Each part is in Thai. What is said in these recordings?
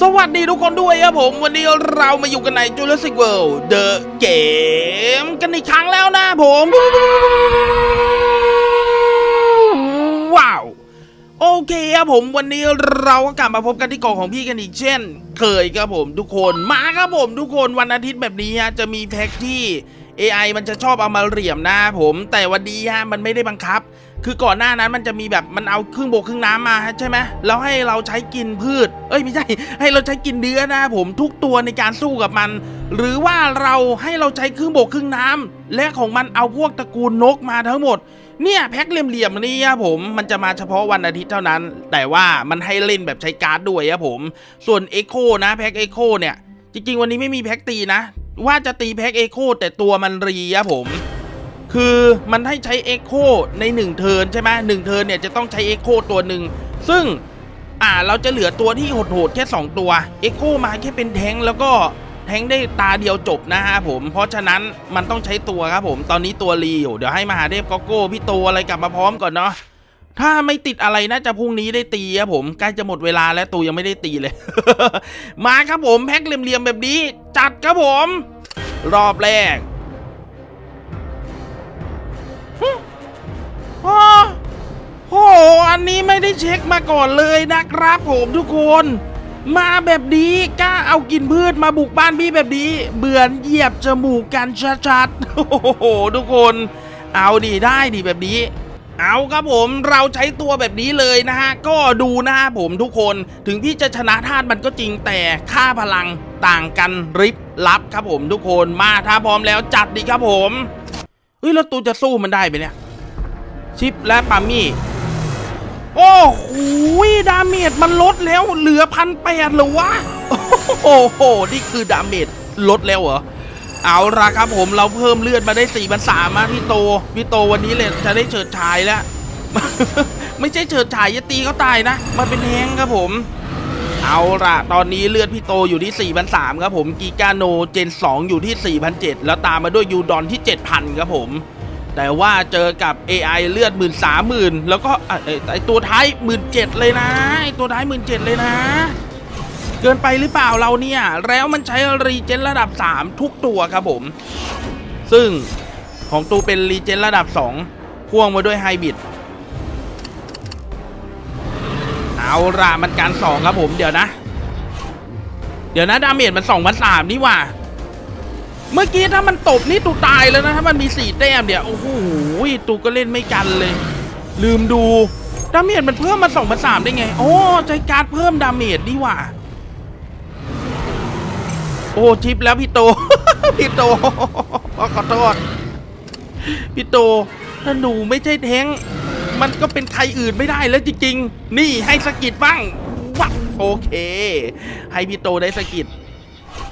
สวัสดีทุกคนด้วยครับผม วันนี้เรามาอยู่กันใน Jurassic World The Game กันอีกครั้งแล้วนะผม ว้าว โอเคครับผมวันนี้เราก็กลับมาพบกันที่กล่องของพี่กันอีกเช่น เคยครับผมทุกคนมาครับผมทุกคนวันอาทิตย์แบบนี้ฮะจะมีแพ็กที่ AI มันจะชอบเอามาเหลี่ยมหน้าผม แต่วันนี้ฮะมันไม่ได้บังคับ คือก่อนหน้านั้นมันจะมีแบบมันเอาครึ่งบกครึ่งน้ำมาใช่ไหมแล้วให้เราใช้กินพืช เอ้ยไม่ใช่ ให้เราใช้กินเนื้อนะผมทุกตัวในการสู้กับมัน หรือว่าเราให้เราใช้ครึ่งบกครึ่งน้ำและของมันเอาพวกตระกูลนกมาทั้งหมดเนี่ยแพ็คเหลี่ยมๆนี่ครับผมมันจะมาเฉพาะวันอาทิตย์เท่านั้น แต่ว่ามันให้เล่นแบบใช้การ์ดด้วยครับผมส่วน Echo นะแพ็ค Echo เนี่ยจริงๆ วันนี้ไม่มีแพ็คตีนะ ว่าจะตีแพ็ค Echo แต่ตัวมันรีครับผม คือมันให้ใช้ Echo ใน 1 เทิร์นใช่ไหมหนึ่งเทิร์นเนี่ยจะต้องใช้ Echo ตัวหนึ่งซึ่งอ่าเราจะเหลือตัวที่โหดๆแค่ 2 ตัว Echo มาแค่เป็นแทงแล้วก็แทงได้ตาเดียวจบนะฮะผม เพราะฉะนั้นมันต้องใช้ตัวครับผม ตอนนี้ตัวรีอยู่เดี๋ยวให้มหาเทพก็โก้พี่โตอะไรกลับมาพร้อมก่อนเนาะถ้าไม่ติดอะไรน่าจะพรุ่งนี้ได้ตีครับผมใกล้จะหมดเวลาแล้วตูยังไม่ได้ตีเลย มาครับผมแพ็คเหลี่ยมๆแบบนี้ จัดครับผม รอบแรก โอ้โห อันนี้ไม่ได้เช็คมาก่อนเลยนะครับผมทุกคน มาแบบนี้กล้าเอากินพืชมาบุกบ้านพี่แบบนี้เบือนเหยียบจมูกกันชัดๆ โอ้โห ทุกคน เอาดีได้ดีแบบนี้เอาครับผมเราใช้ตัวแบบนี้เลยนะฮะ ก็ดูนะฮะผมทุกคนถึงพี่จะชนะธาตุมันก็จริงแต่ค่าพลังต่างกันริบลับครับผมทุกคนมาถ้าพร้อมแล้วจัดดีครับผม เฮ้ยแล้วตูจะสู้มันได้ไหมเนี่ย ชิปและปามี่ โอ้โหดาเมจมันลดแล้วเหลือพันแปดเหรอวะ โอ้โห นี่คือดาเมจลดแล้วเหรอ เอาละครับผมเราเพิ่มเลือดมาได้4ี่พันสามพี่โต พี่โตวันนี้เลยจะได้เฉิดฉายแล้ว ไม่ใช่เฉิดฉายจะตีเขาตายนะ มันเป็นแฮงครับผม เอาละตอนนี้เลือดพี่โตอยู่ที่4ี่พันสามครับผมกีกาโนเจน 2 อยู่ที่4ี่พันเแล้วตามมาด้วยยูดอนที่ 7,000 ครับผม แต่ว่าเจอกับ AI เลือดหมื่นสามหมื่นแล้วก็ไอ้ไอตัวท้ายหมื่นเจ็ดเลยนะไอตัวท้ายหมื่นเจ็ดเลยนะ เกินไปหรือเปล่าเราเนี่ย แล้วมันใช้รีเจนระดับ 3 ทุกตัวครับผม ซึ่งของตูเป็นรีเจนระดับ 2 พ่วงมาด้วยไฮบริด เอาละมันการ2ครับผมเดี๋ยวนะ เดี๋ยวนะดาเมจมัน2พันสามนี่ว่า เมื่อกี้ถ้ามันตบนี่ตูตายแล้วนะถ้ามันมีสี่แต้มเดี๋ยวโอ้โหตูก็เล่นไม่กันเลย ลืมดูดาเมจมันเพิ่มมา2พันสามได้ไง โอ้ใจการเพิ่มดาเมจนี่ว่า โอ้ชิปแล้วพี่โต พี่โตขอโทษพี่โตถ้าหนูไม่ใช่แท้ง มันก็เป็นใครอื่นไม่ได้แล้วจริงๆ นี่ให้สกิดบ้างวับโอเค ให้พี่โตได้สกิด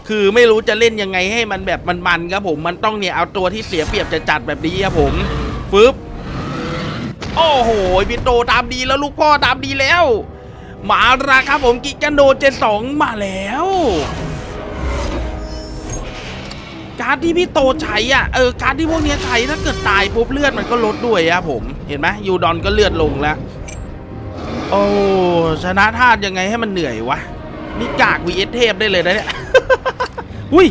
คือไม่รู้จะเล่นยังไงให้มันแบบมันๆครับผมมันต้องเนี่ยเอาตัวที่เสียเปรียบจะจัดแบบนี้ครับผมฟึบโอ้โหพี่โตตามดีแล้วลูกพ่อตามดีแล้ว มาละครับผมกิกันโดเจนสองมาแล้ว การดที่พี่โตใช้อะเออการดที่พวกเนี้ยใช้ถ้าเกิดตายปุ๊บเลือดมันก็ลดด้วยอะผมเห็นไหมยูดอนก็เลือดลงแล้วโอ้ชนะธาตุยังไงให้มันเหนื่อยวะนี่กาก vs เทพได้เลยนะเนี่ยหุ้ย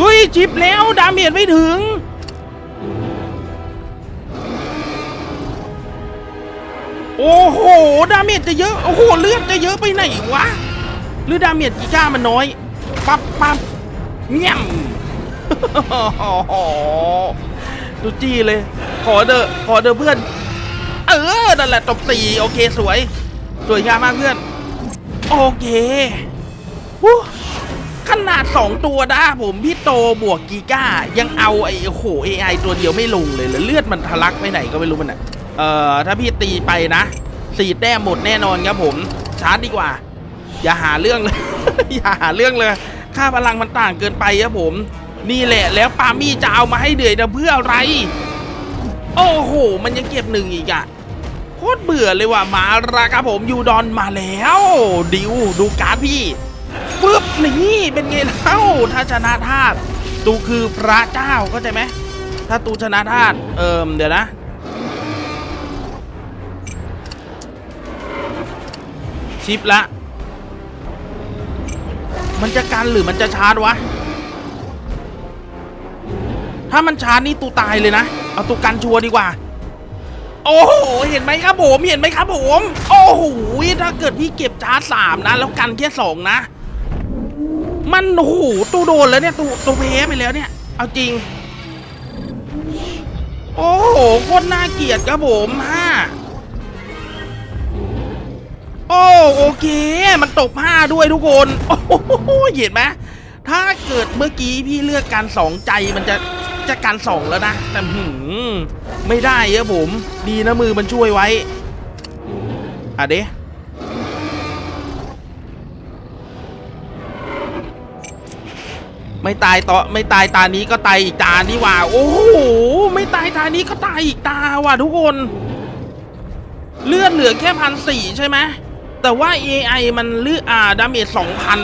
หุ้ยจิบแล้วดาเมจไม่ถึงโอ้โห ดาเมจจะเยอะ โอ้โห เลือดจะเยอะไปไหนวะ หรือดาเมจกีก้ามันน้อย ปั๊บปั๊บ เงี้ยมดูจี้เลย ขอเดอขอเดอเพื่อน เออ นั่นแหละตบสี่โอเคสวย สวยงามมากเพื่อน โอเควู้ขนาด 2 ตัวนะผมพี่โตบวกกีก้า ยังเอาไอ้โอ้โห AI ตัวเดียวไม่ลงเลยแล้วเลือดมันทะลักไปไหนก็ไม่รู้มันอะ เอ่อ ถ้าพี่ตีไปนะสี่แต้มหมดแน่นอนครับผมชาร์จดีกว่า อย่าหาเรื่องเลย อย่าหาเรื่องเลย ค่าพลังมันต่างเกินไปครับผม นี่แหละแล้วปามี่จะเอามาให้เดือยนะเพื่ออะไร โอ้โห มันยังเก็บหนึ่งอีกอะโคตรเบื่อเลยว่ะมาราครับผมยูดอนมาแล้ว ดิวดูการ์ดพี่ปึ๊บนี่เป็นไงเล่าถ้าชนะธาตุตูคือพระเจ้าเข้าใจไหมถ้าตูชนะธาตุเอิมเดี๋ยวนะชิปละ มันจะกันหรือมันจะชาร์จวะ ถ้ามันชาร์จนี่ตูตายเลยนะ เอาตูกันชัวร์ดีกว่า โอ้โห เห็นไหมครับผม เห็นไหมครับผม โอ้โห ถ้าเกิดพี่เก็บชาร์จสามนะ แล้วกันแค่สองนะ มันโอ้โหตูโดนแล้วเนี่ยตูตูเพไปแล้วเนี่ย เอาจริง โอ้โห โคตรน่าเกลียดครับผมห้า โอ้โอเค มันตบห้าด้วยทุกคน โอ้โหเห็นไหมถ้าเกิดเมื่อกี้พี่เลือกการสองใจมันจะจะการสองแล้วนะ แต่หืมไม่ได้ครับผม ดีนะมือมันช่วยไว้อะเดไม่ตายต่อไม่ตายตานี้ก็ตายอีกตานี่ว่า โอ้โหไม่ตายตานี้ก็ตายอีกตาว่ะทุกคน เลือดเหลือแค่พันสี่ใช่ไหม แต่ว่า AI มันเลือดอ่าดาเมจสองพัน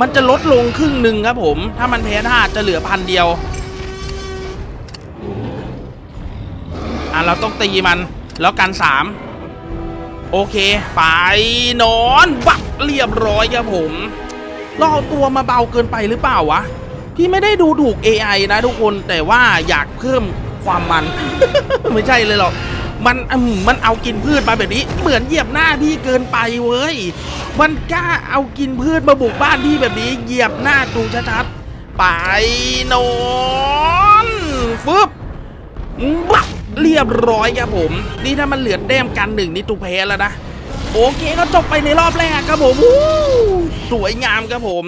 มันจะลดลงครึ่งหนึ่งครับผม ถ้ามันแพ้ธาจะเหลือพันเดียว อะ เราต้องตีมันแล้วกันสามโอเค ไปนอนบักเรียบร้อยครับผมเราเอาตัวมาเบาเกินไปหรือเปล่าวะ พี่ไม่ได้ดูถูก AI นะทุกคนแต่ว่าอยากเพิ่มความมัน ไม่ใช่เลยหรอก มันอืมมันเอากินพืชมาแบบนี้ เหมือนเหยียบหน้าพี่เกินไปเว้ย มันกล้าเอากินพืชมาบุกบ้านพี่แบบนี้ เหยียบหน้าดูชัดๆไปนอนฟึบบักเรียบร้อยครับผม นี่ถ้ามันเหลือแต้มกันหนึ่งนี่ตูแพ้แล้วนะ โอเคก็จบไปในรอบแรกครับผมสวยงามครับผม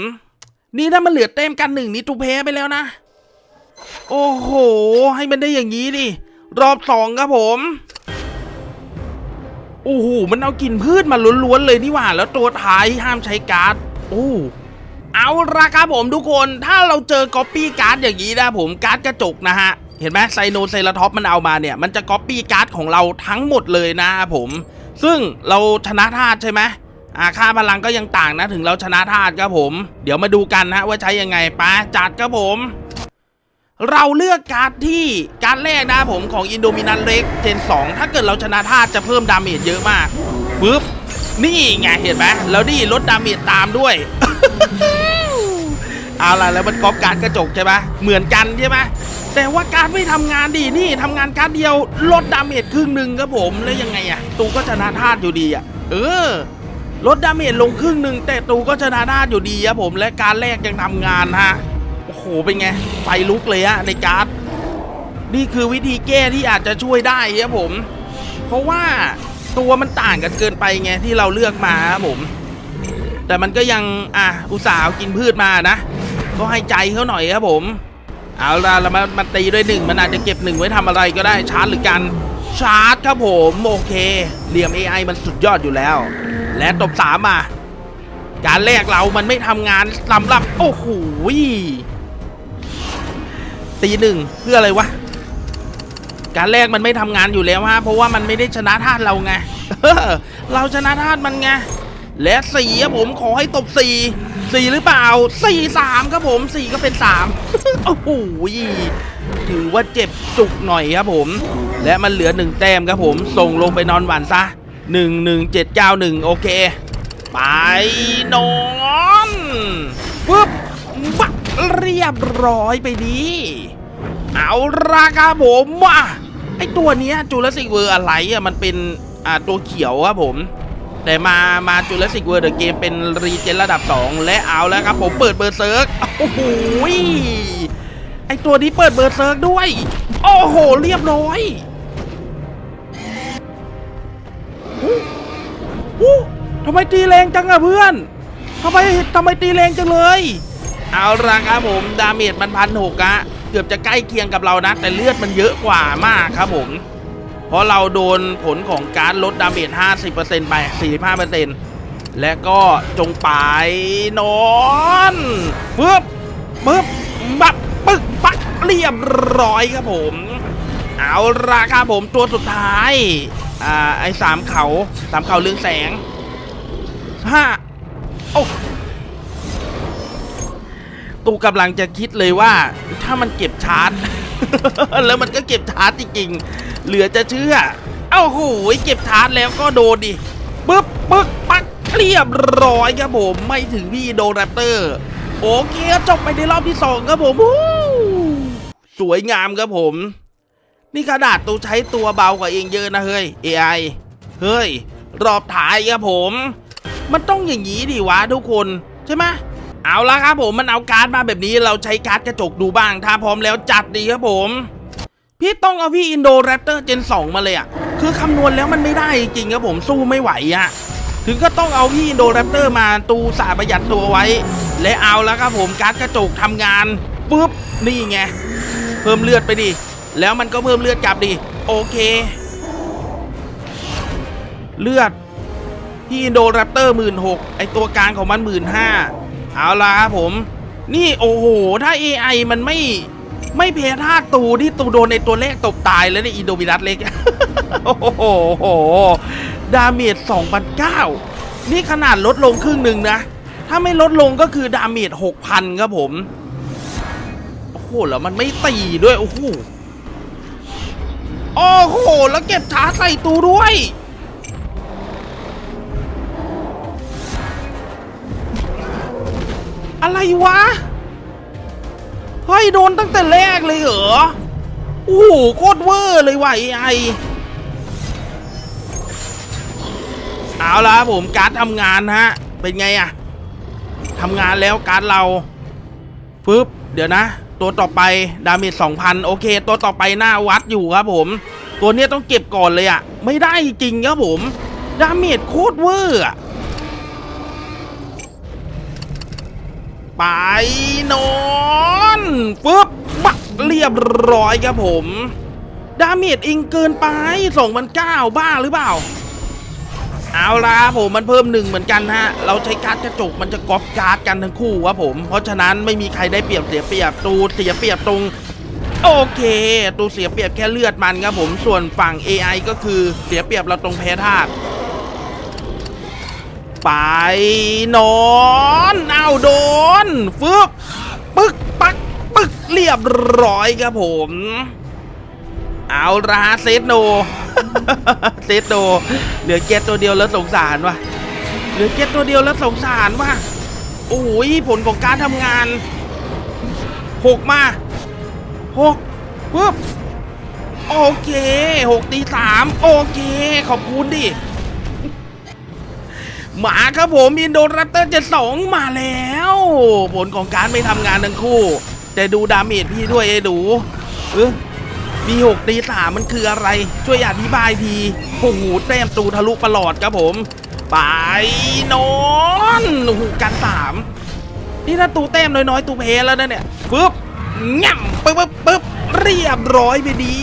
นี่ถ้ามันเหลือแต้มกันหนึ่งนี่ตูแพ้ไปแล้วนะ โอ้โห ให้มันได้อย่างนี้ดิ รอบสองครับผมโอ้โหมันเอากินพืชมาล้วนๆเลยนี่หว่า แล้วตัวท้ายห้ามใช้การ์ดโอ้เอาละครับผมทุกคนถ้าเราเจอก๊อปปี้การ์ดอย่างนี้นะผมการ์ดกระจกนะฮะ เห็นไหมไซโนไซราท็อปมันเอามาเนี่ย มันจะก๊อปปี้การ์ดของเราทั้งหมดเลยนะครับผม ซึ่งเราชนะธาตุใช่ไหมอาค่าพลังก็ยังต่างนะถึงเราชนะธาตุครับผม เดี๋ยวมาดูกันนะว่าใช้ยังไงไปะจัดครับผม เราเลือกการ์ดที่การ์ดแรกนะผมของอินโดมินันเล็กเจน 2 ถ้าเกิดเราชนะธาตุจะเพิ่มดาเมจเยอะมากปึ๊บนี่ไงเห็นไหมแล้วนี่ลดดาเมจตามด้วย เอาล่ะแล้วมันก๊อปการ์ดกระจกใช่ไหมเหมือนกันใช่ไหมแต่ว่าการไม่ทำงานดีนี่ทำงานการเดียวลดดาเมจครึ่งหนึ่งครับผมแล้วยังไงอะตูก็ชนะธาตุอยู่ดีอะเออลดดาเมจลงครึ่งหนึ่งแต่ตูก็ชนะธาตุอยู่ดีครับผมและการแรกยังทำงานฮะ หเป็นไง ไฟลุกเลยอะในการ์ด นี่คือวิธีแก้ที่อาจจะช่วยได้ครับผม เพราะว่าตัวมันต่างกันเกินไปไงที่เราเลือกมาครับผม แต่มันก็ยังอะอุตส่าห์กินพืชมานะ ก็ให้ใจเขาหน่อยครับผม เอาละเรามามาตีด้วยหนึ่งมันอาจจะเก็บหนึ่งไว้ทำอะไรก็ได้ชาร์จหรือกันชาร์จครับผมโอเคเหลี่ยม AI มันสุดยอดอยู่แล้ว และตบสามมาการแรกเรามันไม่ทำงานสำหรับ โอ้โห ตีหนึ่งเพื่ออะไรวะ การแรกมันไม่ทำงานอยู่แล้วฮะเพราะว่ามันไม่ได้ชนะธาตุเราไงเราชนะธาตุมันไงและสี่ผมขอให้ตบสี่สี่หรือเปล่าสี่สามครับผมสี่ก็เป็นสามโอ้โหถือว่าเจ็บจุกหน่อยครับผม และมันเหลือหนึ่งแต้มครับผม ส่งลงไปนอนหวันซะหนึ่งหนึ่งเจ็ดเก้าหนึ่งโอเค ไปนอนปึ๊บ เรียบร้อยไปดี เอาราคาผมว่าไอตัวเนี้ยจูเลสิกเวอร์อะไรอะมันเป็นอ่าตัวเขียวครับผม แต่มามาจูเลสิกเวอร์เดอะเกมเป็นรีเจนระดับ 2 และเอาแล้วครับผมเปิดเบอร์เซิร์กโอ้โหไอตัวนี้เปิดเบอร์เซิร์กด้วย โอ้โห เรียบร้อยอู้ทำไมตีแรงจังอะเพื่อนทำไมทำไมตีแรงจังเลย เอาละครับผมดาเมจมันพันหกอะเกือบจะใกล้เคียงกับเรานะ แต่เลือดมันเยอะกว่ามากครับผม เพราะเราโดนผลของการลดดาเมจ50%ไป 45%และก็จงไปนอนปึ๊บปึ๊บบับปึ๊กปักเรียบร้อยครับผม เอาละครับผมตัวสุดท้ายอ่าไอ้สามเขาสามเขาเรืองแสงห้าโอ้ ตูกำลังจะคิดเลยว่า ถ้ามันเก็บชาร์จ แล้วมันก็เก็บชาร์จจริงๆเหลือจะเชื่อ เอ้าโหยเก็บชาร์จแล้วก็โดนดิปึ๊บปึ๊กปักเรียบร้อยครับผมไม่ถึงพี่โดนแรปเตอร์ โอเคจบไปในรอบที่สองครับผมสวยงามครับผม นี่ขนาดตูใช้ตัวเบากว่าเองเยอะนะเฮ้ย AI เฮ้ย รอบท้ายครับผม มันต้องอย่างนี้ดิวะทุกคนใช่ไหม เอาละครับผมมันเอาการ์ดมาแบบนี้เราใช้การ์ดกระจกดูบ้าง ถ้าพร้อมแล้วจัดดีครับผม พี่ต้องเอาพี่อินโดแรปเตอร์เจน2มาเลยอะ่ะคือคำนวณแล้วมันไม่ได้จริงครับผมสู้ไม่ไหวอะ่ะถึงก็ต้องเอาพี่อินโดแรปเตอร์มาตูสาประหยัดตัวไว้ และเอาแล้วครับผมการ์ดกระจกทำงานปุ๊บนี่ไงเพิ่มเลือดไปดิแล้วมันก็เพิ่มเลือดกลับดิโอเค เลือดพี่อินโดแรปเตอร์หมื่นหกไอตัวกลางของมันหมื่นห้า เอาละครับผม นี่โอ้โห ถ้า AI มันไม่ไม่เพท่าตูที่ตูโดนในตัวเลขตบตายแล้วในอินโดมินัสเล็ก โอ้โห ดาเมจ2,009นี่ขนาดลดลงครึ่งหนึ่งนะ ถ้าไม่ลดลงก็คือดาเมจ6,000 ครับผม โอ้โห แล้วมันไม่ตีด้วย โอ้โห โอ้โห แล้วเก็บช้าใส่ตูด้วย อะไรวะ เฮ้ย โดนตั้งแต่แรกเลยเหรอ โอ้โหโคตรเวอร์เลยว่ะไอเอาละผมการดทำงานฮะ เป็นไงอะทำงานแล้วการดเราฟึบเดี๋ยวนะ ตัวต่อไปดาเมจ2,000โอเค ตัวต่อไปหน้าวัดอยู่ครับผม ตัวเนี้ยต้องเก็บก่อนเลยอะไม่ได้จริงครับผม ดาเมจโคตรเวอร์อะ ไปนอนฟึบบักเรียบร้อยครับผม ดาเมจเองเกินไปสองพันเก้าบ้าหรือเปล่า เอาละครับผมมันเพิ่มหนึ่งเหมือนกันฮะ เราใช้การ์ดกระจกมันจะก๊อปการ์ดกันทั้งคู่ครับผม เพราะฉะนั้นไม่มีใครได้เปรียบเสียเปรียบตูเสียเปรียบตรงโอเค ตูเสียเปรียบแค่เลือดมันครับผม ส่วนฝั่ง AI ก็คือเสียเปรียบเราตรงแพ้ธาตุ ไปนอนเอาโดนฟึบปึกปักปึกเรียบร้อยครับผม เอาละฮะเซตโนเซตโนเหลือเก็ตตัวเดียวแล้วสงสารว่ะเหลือเก็ตตัวเดียวแล้วสงสารว่ะโอ้ยผลของการทำงานหกมาหกปึ๊บโอเคหกตีสามโอเค ขอบคุณดิ มาครับผมอินโดรัปเตอร์เจ็ดสองมาแล้ว ผลของการไม่ทำงานทั้งคู่ แต่ดูดาเมจพี่ด้วยไอ้ดูเออมีหกตีสามมันคืออะไร ช่วยอธิบายทีโอ้โหแต้มตูทะลุประหลอดครับผม ไปนอนโอ้โหกันสามนี่ถ้าตูแต้มน้อยๆตูเพแล้วนะเนี่ยปึ๊บง่ำปึ๊บปึ๊บปึ๊บเรียบร้อยไปดี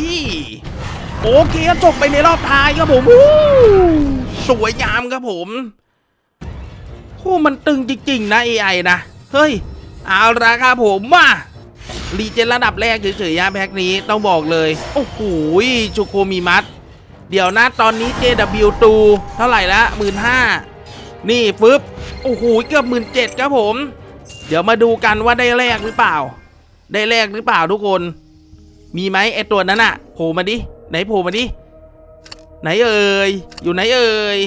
โอเคจบไปในรอบท้ายครับผมสวยงามครับผม โอ้มันตึงจริงๆนะ AI นะ เฮ้ย เอาละครับผมมารีเจนระดับแรกเฉยๆนะแพ็กนี้ต้องบอกเลย โอ้โหชูโคมีมัด เดี๋ยวนะตอนนี้ JW ตูเท่าไหร่ละหมื่นห้านี่ฟึบโอ้โหเกือบหมื่นเจ็ดครับผม เดี๋ยวมาดูกันว่าได้แรกหรือเปล่า ได้แรกหรือเปล่าทุกคน มีไหมไอตัวนั้นอะโผล่มาดิไหนโผล่มาดิไหนเอ่ยอยู่ไหนเอ่ย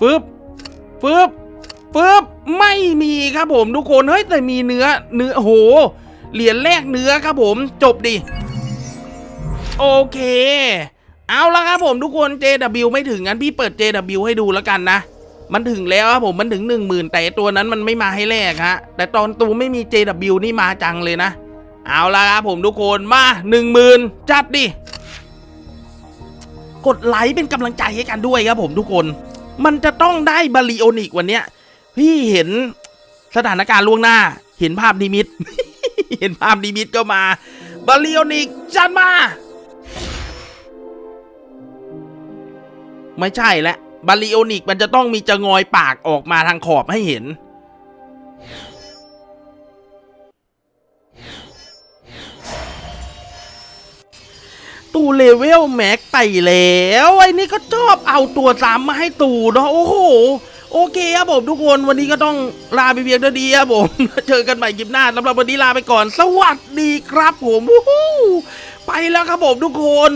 ฟึบฟึบ ปึ๊บไม่มีครับผมทุกคนเฮ้ยแต่มีเนื้อเนื้อโหเหรียญแรกเนื้อครับผมจบดิโอเค เอาละครับผมทุกคน JW ไม่ถึงงั้นพี่เปิด JW ให้ดูแล้วกันนะ มันถึงแล้วครับผมมันถึง 1 0,000 แต่ตัวนั้นมันไม่มาให้แลกฮะแต่ตอนตูไม่มี JW นี่มาจังเลยนะ เอาละครับผมทุกคนมา 10,000 จัดดิ กดไลค์เป็นกำลังใจให้กันด้วยครับผมทุกคน มันจะต้องได้บาริโอนิกวันเนี้ย พี่เห็นสถานการณ์ล่วงหน้า เห็นภาพนิมิต เห็นภาพนิมิตก็มาบาลิโอนิกจัดมา ไม่ใช่และบาลิโอนิกมันจะต้องมีจะงอยปากออกมาทางขอบให้เห็น ตูเลเวลแม็กไปแล้ว ไอ้นี่ก็ชอบเอาตัวซ้ำมาให้ตูเนาะโอ้โห โอเคครับผมทุกคนวันนี้ก็ต้องลาไปเพียงเท่านี้ครับผมเจอกันใหม่คลิปหน้าสำหรับวันนี้ลาไปก่อน สวัสดีครับผมไปแล้วครับผมทุกคน